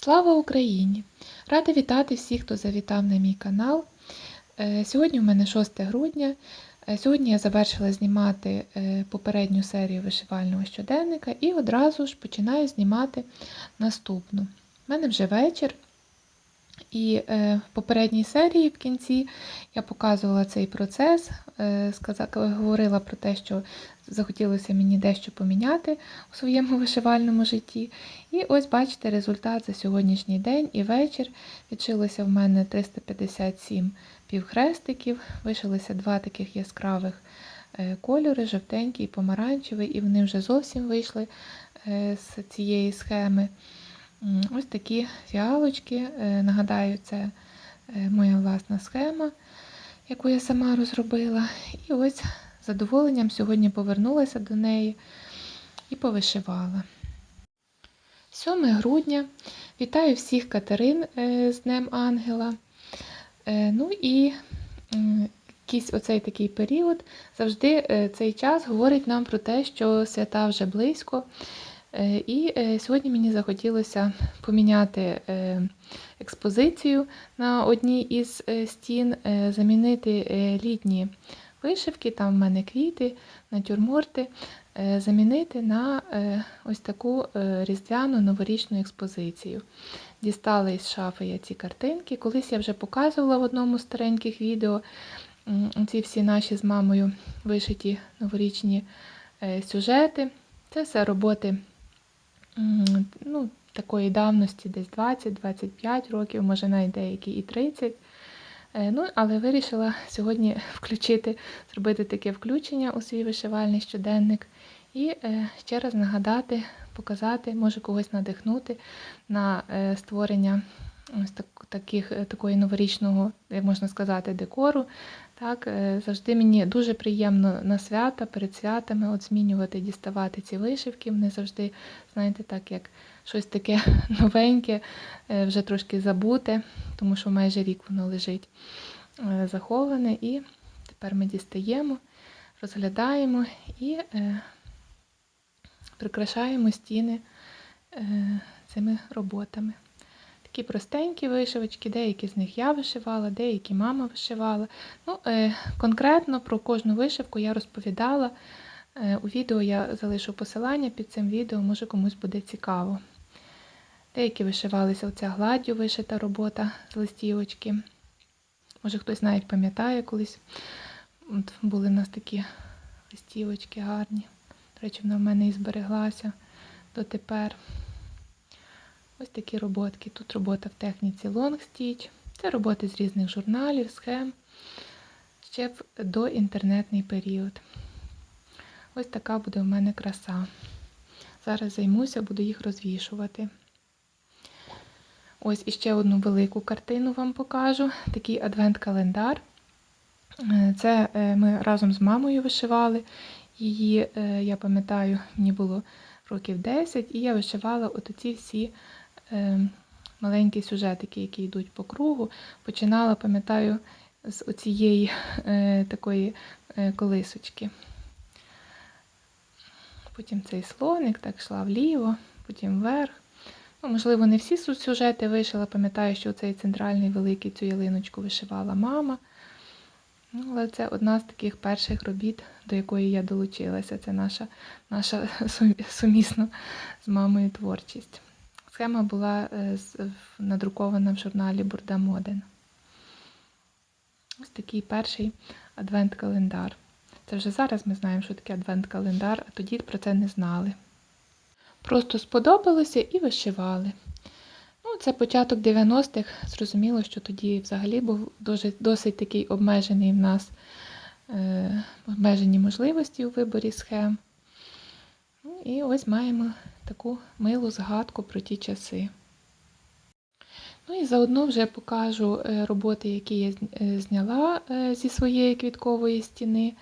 Слава Україні! Рада вітати всіх, хто завітав на мій канал. Е, Сьогодні у мене 6 грудня. Е, Сьогодні я завершила знімати е, попередню серію вишивального щоденника і одразу ж починаю знімати наступну. У мене вже вечір. І е, в попередній серії в кінці я показувала цей процес, е, говорила про те, що захотілося мені дещо поміняти у своєму вишивальному житті. І ось бачите результат за сьогоднішній день і вечір. Відшилося в мене 357 півхрестиків, вишилося два таких яскравих е, кольори, жовтенький і помаранчевий, і вони вже зовсім вийшли з цієї схеми. Ось такі фіалочки. Е, Нагадаю, це е, моя власна схема, яку я сама розробила. І ось з задоволенням сьогодні повернулася до неї і повишивала. 7 грудня. Вітаю всіх Катерин е, з Днем Ангела. Ну і якийсь оцей такий період завжди цей час говорить нам про те, що свята вже близько. Е, І е, сьогодні мені захотілося поміняти е, експозицію на одній із стін, замінити літні вишивки, там в мене квіти, натюрморти, замінити на ось таку різдвяну новорічну експозицію. Дістала із шафи я ці картинки. Колись я вже показувала в одному з стареньких відео ці всі наші з мамою вишиті новорічні сюжети. Це все роботи ну, такої давності, десь 20-25 років, може навіть деякі і 30. Е, Ну, але вирішила сьогодні включити, зробити таке включення у свій вишивальний щоденник і е, ще раз нагадати, показати, може когось надихнути на е, створення ось так, таких, е, такої новорічного, як можна сказати, декору. Так, е, завжди мені дуже приємно на свята, перед святами от змінювати, діставати ці вишивки. Вони завжди, знаєте, так як щось таке новеньке, е, вже трошки забуте, тому що майже рік воно лежить е, заховане. І тепер ми дістаємо, розглядаємо і е, прикрашаємо стіни е, цими роботами. Такі простенькі вишивочки, деякі з них я вишивала, деякі мама вишивала. Ну, е, конкретно про кожну вишивку я розповідала. Е, у відео я залишу посилання під цим відео, може комусь буде цікаво. Деякі вишивалися оця гладдю вишита робота з листівочки. Може хтось навіть пам'ятає колись. От були в нас такі листівочки гарні. До речі, вона в мене і збереглася дотепер. Ось такі роботки. Тут робота в техніці Long Stitch. Це роботи з різних журналів, схем. Ще в доінтернетний період. Ось така буде в мене краса. Зараз займуся, буду їх розвішувати. Ось іще одну велику картину вам покажу. Такий адвент-календар. Е, Це е, ми разом з мамою вишивали. Її, е, я пам'ятаю, мені було років 10, і я вишивала от ці всі маленькі сюжетики, які йдуть по кругу. Починала, пам'ятаю, з оцієї е, такої е, колисочки. Потім цей слоник так йшла вліво, потім вверх. Ну, можливо, не всі сюжети вишила. Пам'ятаю, що цей центральний великий цю ялиночку вишивала мама. Ну, але це одна з таких перших робіт, до якої я долучилася. Це наша, наша сумісна з мамою творчість. Схема була е, надрукована в журналі Бурда Моден. Ось такий перший адвент-календар. Це вже зараз ми знаємо, що таке адвент-календар, а тоді про це не знали. Просто сподобалося і вишивали. Ну, це початок 90-х. Зрозуміло, що тоді взагалі був досить такий обмежений в нас е, обмежені можливості у виборі схем. І ось маємо таку милу згадку про ті часи. Ну і заодно вже покажу е, роботи, які я е, зняла е, зі своєї квіткової стіни.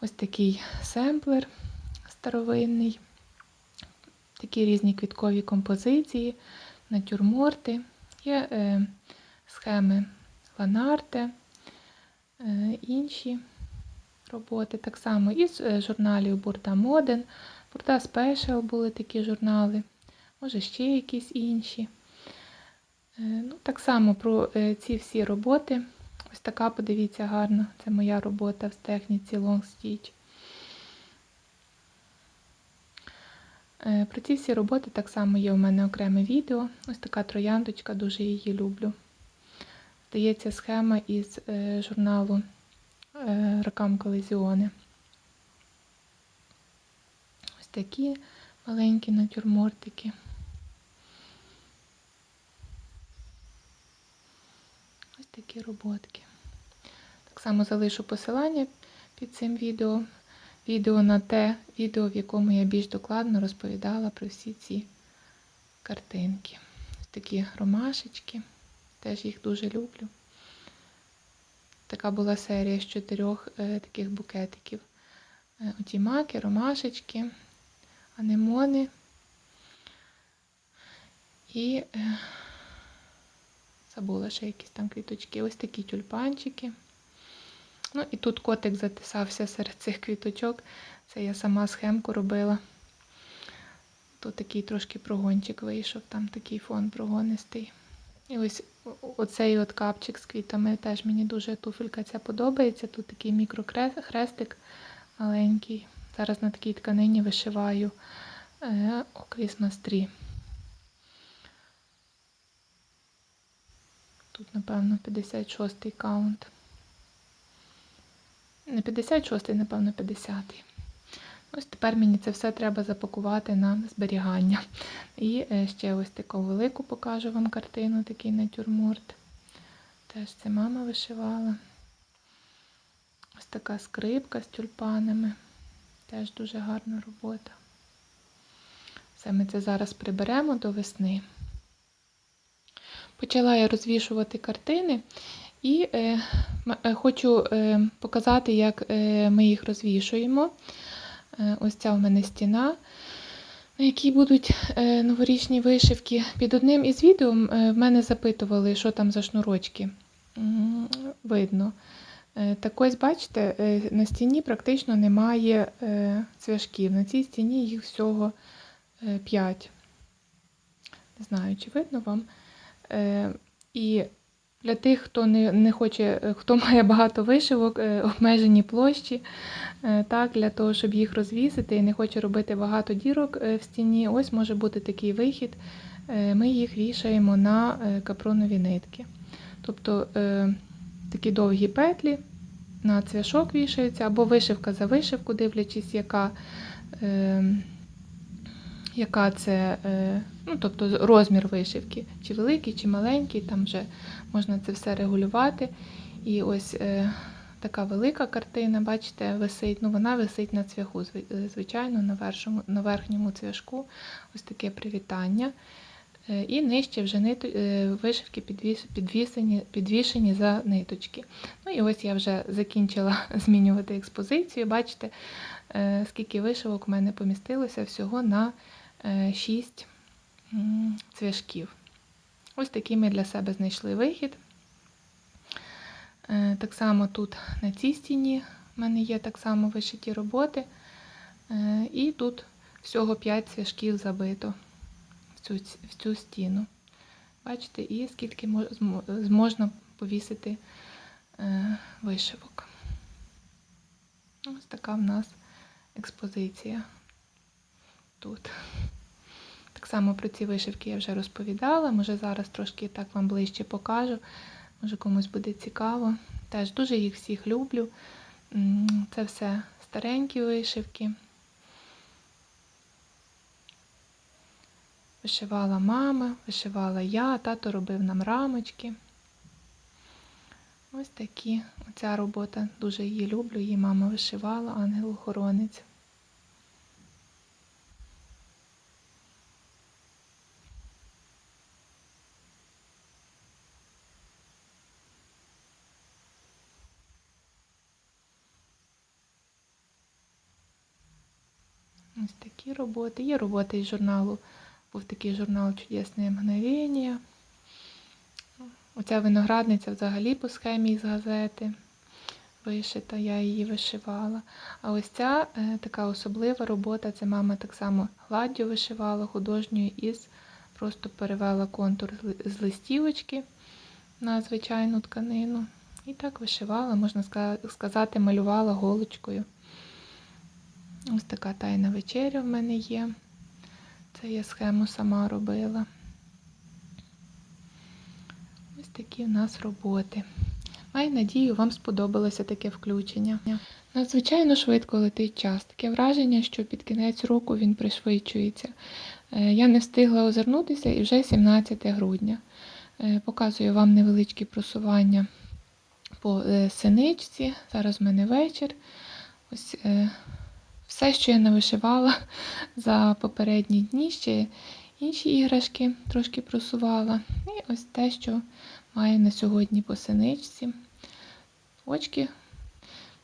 Ось такий семплер старовинний, такі різні квіткові композиції, натюрморти. Є схеми фанарти, е, інші роботи. Так само із журналів Бурда Моден, Бурда Спешл були такі журнали, може ще якісь інші. Е, Ну, так само про е, ці всі роботи. Ось така, подивіться, гарно. Це моя робота в техніці Long Stitch. Е, Про ці всі роботи так само є у мене окреме відео. Ось така трояндочка, дуже її люблю. Здається, схема із журналу Ракам Колезіони. Такі маленькі натюрмортики. Ось такі роботки. Так само залишу посилання під цим відео. Відео на те відео, в якому я більш докладно розповідала про всі ці картинки. Ось такі ромашечки. Теж їх дуже люблю. Така була серія з чотирьох е, таких букетиків. Е, оті маки, ромашечки, анемони і е, забула ще якісь там квіточки. Ось такі тюльпанчики. Ну і тут котик затисався серед цих квіточок. Це я сама схемку робила. Тут такий трошки прогончик вийшов, там такий фон прогонистий. І ось оцей от капчик з квітами теж мені дуже туфелька ця подобається. Тут такий мікрохрестик маленький. Зараз на такій тканині вишиваю е, о Christmas Тут, напевно, 56-й каунт. Не 56-й, напевно, 50-й. Ось тепер мені це все треба запакувати на зберігання. І е, ще ось таку велику покажу вам картину, такий натюрморт. Теж це мама вишивала. Ось така скрипка з тюльпанами. Теж дуже гарна робота. Все, ми це зараз приберемо до весни. Почала я розвішувати картини і е, м- хочу е, показати, як е, ми їх розвішуємо. Е, ось ця в мене стіна, на якій будуть е, новорічні вишивки. Під одним із відео е, в мене запитували, що там за шнурочки. Видно. Е, Так ось, бачите, е, на стіні практично немає е, цвяшків. На цій стіні їх всього 5. Не знаю, чи видно вам. І для тих, хто не, не хоче, хто має багато вишивок, обмежені площі, так, для того, щоб їх розвісити і не хоче робити багато дірок в стіні, ось може бути такий вихід. Ми їх вішаємо на капронові нитки. Тобто такі довгі петлі на цвяшок вішаються, або вишивка за вишивку, дивлячись, яка. е, яка це, е, ну, тобто розмір вишивки, чи великий, чи маленький, там вже можна це все регулювати. І ось е, така велика картина, бачите, висить. Ну, вона висить на цвяху, звичайно, на, вершому, на верхньому цвяшку. Ось таке привітання. Е, І нижче вже ниту, е, вишивки підвіс, підвісені, підвішені за ниточки. Ну і ось я вже закінчила змінювати експозицію. Бачите, е, скільки вишивок у мене помістилося всього на 6 цвяшків. Ось такий ми для себе знайшли вихід. Так само тут на цій стіні в мене є так само вишиті роботи. І тут всього 5 цвяшків забито в цю, в цю стіну. Бачите, і скільки мо- можна повісити е, вишивок. Ось така в нас експозиція тут. Так само про ці вишивки я вже розповідала. Може зараз трошки так вам ближче покажу. Може комусь буде цікаво. Теж дуже їх всіх люблю. Це все старенькі вишивки. Вишивала мама, вишивала я, тато робив нам рамочки. Ось такі. Оця робота дуже її люблю. Її мама вишивала, ангел-охоронець. Ось такі роботи. Є роботи із журналу. Був такий журнал Чудесне мгновення. Оця виноградниця взагалі по схемі з газети вишита, я її вишивала. А ось ця е, така особлива робота, це мама так само гладдю вишивала художньою із просто перевела контур з листівочки на звичайну тканину. І так вишивала, можна сказати, малювала голочкою. Ось така тайна вечеря в мене є. Це я схему сама робила. Ось такі в нас роботи. Маю надію, вам сподобалося таке включення. Надзвичайно швидко летить час. Таке враження, що під кінець року він пришвидшується. Е, Я не встигла озирнутися і вже 17 грудня. Е, Показую вам невеличкі просування по е, синичці. Зараз в мене вечір. Ось все, що я навишивала за попередні дні, ще інші іграшки трошки просувала. І ось те, що маю на сьогодні по синичці. Очки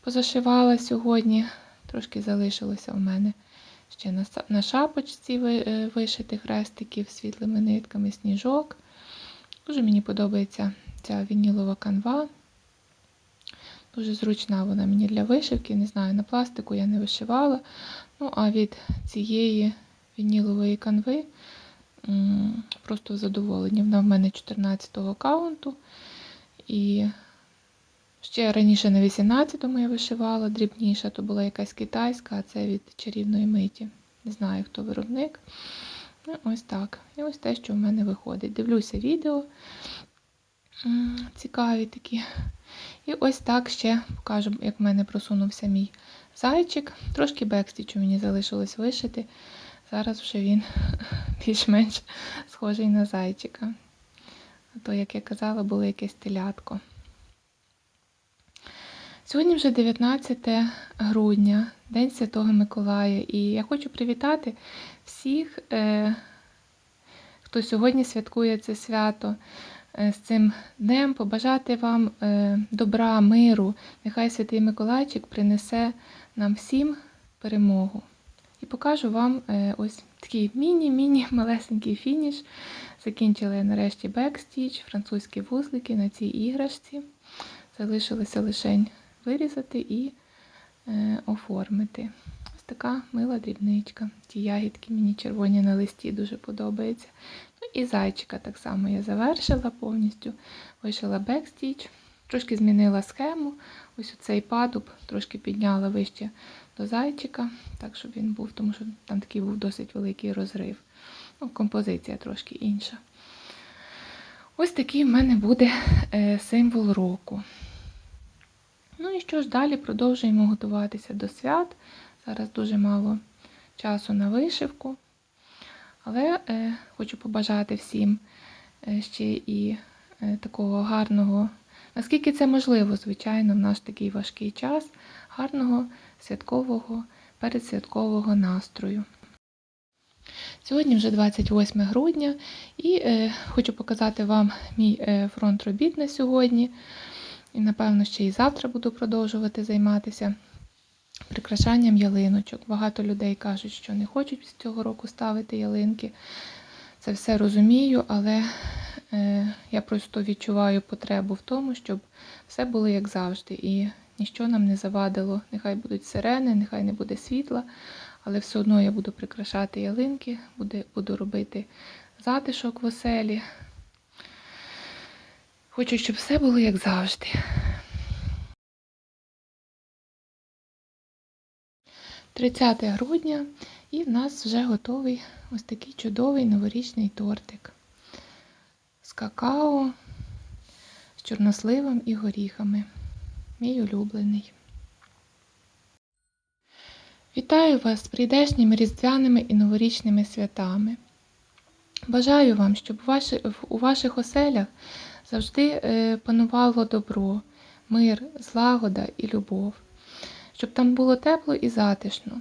позашивала сьогодні, трошки залишилося у мене ще на, шапочці е, вишити хрестиків світлими нитками, сніжок. Дуже мені подобається ця вінілова канва. Дуже зручна вона мені для вишивки. Не знаю, на пластику я не вишивала. Ну, а від цієї вінілової канви просто в задоволенні. Вона в мене 14-го каунту. І ще раніше на 18-му я вишивала, дрібніша, то була якась китайська, а це від чарівної миті. Не знаю, хто виробник. Ну, ось так. І ось те, що в мене виходить. Дивлюся відео. Цікаві такі. І ось так ще покажу, як в мене просунувся мій зайчик. Трошки бекстічу мені залишилось вишити. Зараз вже він більш-менш схожий на зайчика. А то, як я казала, було якесь телятко. Сьогодні вже 19 грудня, День Святого Миколая, і я хочу привітати всіх, е, хто сьогодні святкує це свято з цим днем, побажати вам е, добра, миру. Нехай Святий Миколайчик принесе нам всім перемогу. І покажу вам е, ось такий міні-міні малесенький фініш. Закінчила я нарешті бекстіч, французькі вузлики на цій іграшці. Залишилося лише вирізати і е, оформити. Ось така мила дрібничка. Ті ягідки мені червоні на листі дуже подобаються. Ну і зайчика так само я завершила повністю. Вишила бекстіч, трошки змінила схему. Ось цей падуб трошки підняла вище до зайчика, так щоб він був, тому що там такий був досить великий розрив. Ну, композиція трошки інша. Ось такий в мене буде е, символ року. Ну і що ж далі продовжуємо готуватися до свят. Зараз дуже мало часу на вишивку. Але е, хочу побажати всім е, ще і е, такого гарного, наскільки це можливо, звичайно, в наш такий важкий час, гарного святкового, передсвяткового настрою. Сьогодні вже 28 грудня і е, хочу показати вам мій е, фронт робіт на сьогодні. І, напевно, ще і завтра буду продовжувати займатися прикрашанням ялиночок. Багато людей кажуть, що не хочуть з цього року ставити ялинки. Це все розумію, але е, я просто відчуваю потребу в тому, щоб все було як завжди. І ніщо нам не завадило. Нехай будуть сирени, нехай не буде світла, але все одно я буду прикрашати ялинки, буду, буду робити затишок в оселі. Хочу, щоб все було як завжди. Тридцяте грудня і в нас вже готовий ось такий чудовий новорічний тортик з какао, з чорносливом і горіхами. Мій улюблений. Вітаю вас з прийдешніми різдвяними і новорічними святами. Бажаю вам, щоб у ваших оселях завжди е, панувало добро, мир, злагода і любов, щоб там було тепло і затишно.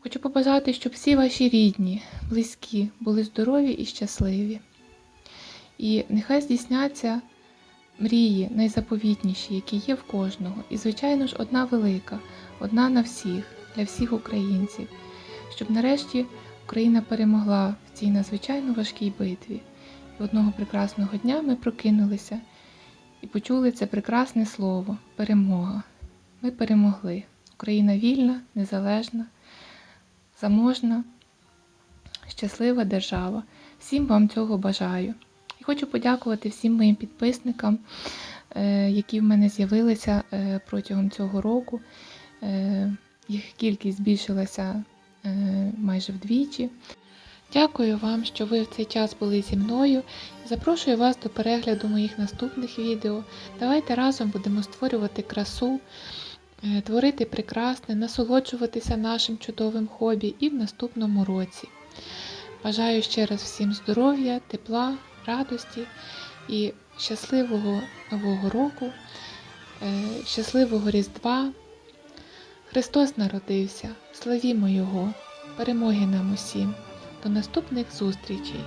Хочу побажати, щоб всі ваші рідні, близькі були здорові і щасливі. І нехай здійсняться мрії найзаповітніші, які є в кожного. І, звичайно ж, одна велика, одна на всіх, для всіх українців, щоб нарешті Україна перемогла в цій надзвичайно важкій битві. І одного прекрасного дня ми прокинулися і почули це прекрасне слово перемога. Ми перемогли. Україна вільна, незалежна, заможна, щаслива держава. Всім вам цього бажаю. І хочу подякувати всім моїм підписникам, е, які в мене з'явилися е, протягом цього року. Е, Їх кількість збільшилася майже вдвічі. Дякую вам, що ви в цей час були зі мною. Запрошую вас до перегляду моїх наступних відео. Давайте разом будемо створювати красу, творити прекрасне, насолоджуватися нашим чудовим хобі і в наступному році. Бажаю ще раз всім здоров'я, тепла, радості і щасливого нового року, е, щасливого Різдва. Христос народився, славімо Його, перемоги нам усім. До наступних зустрічей!